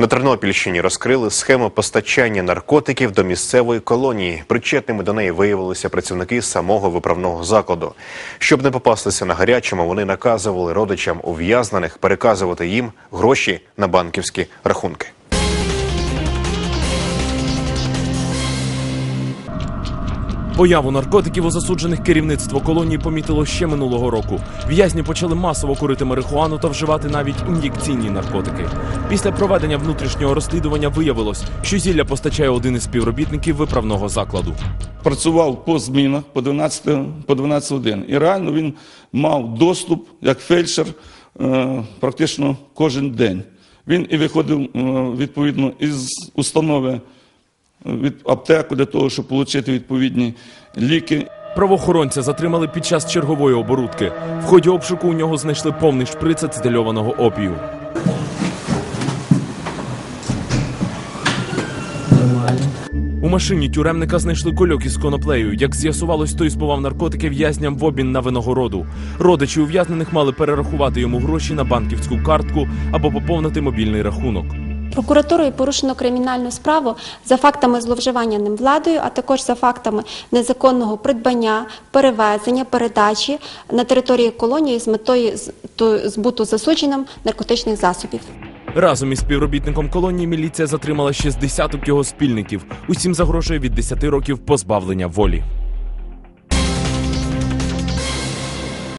На Тернопільщині розкрили схему постачання наркотиків до місцевої колонії. Причетними до неї виявилися працівники самого виправного закладу. Щоб не попастися на гарячому, вони наказували родичам ув'язнених переказувати їм гроші на банківські рахунки. Появу наркотиків у засуджених керівництво колонії помітило ще минулого року. В'язні почали масово курити марихуану та вживати навіть ін'єкційні наркотики. Після проведення внутрішнього розслідування виявилось, що зілля постачає один із співробітників виправного закладу. працював по змінах по 12, по 12 годин. І реально він мав доступ як фельдшер е, практично кожен день. Він і виходив е, відповідно із установи від аптеку для того, щоб отримати відповідні ліки. Правоохоронця затримали під час чергової оборудки. В ході обшуку у нього знайшли повний шприц ацетильованого опію. У машині тюремника знайшли кольок із коноплею. Як з'ясувалось, той збував наркотики в'язням в обмін на винагороду. Родичі ув'язнених мали перерахувати йому гроші на банківську картку або поповнити мобільний рахунок. Прокуратурою порушено кримінальну справу за фактами зловживання ним владою, а також за фактами незаконного придбання, перевезення, передачі на території колонії з метою збуту засудженим наркотичних засобів. Разом із співробітником колонії міліція затримала ще з десяток його спільників. Усім загрожує від 10 років позбавлення волі.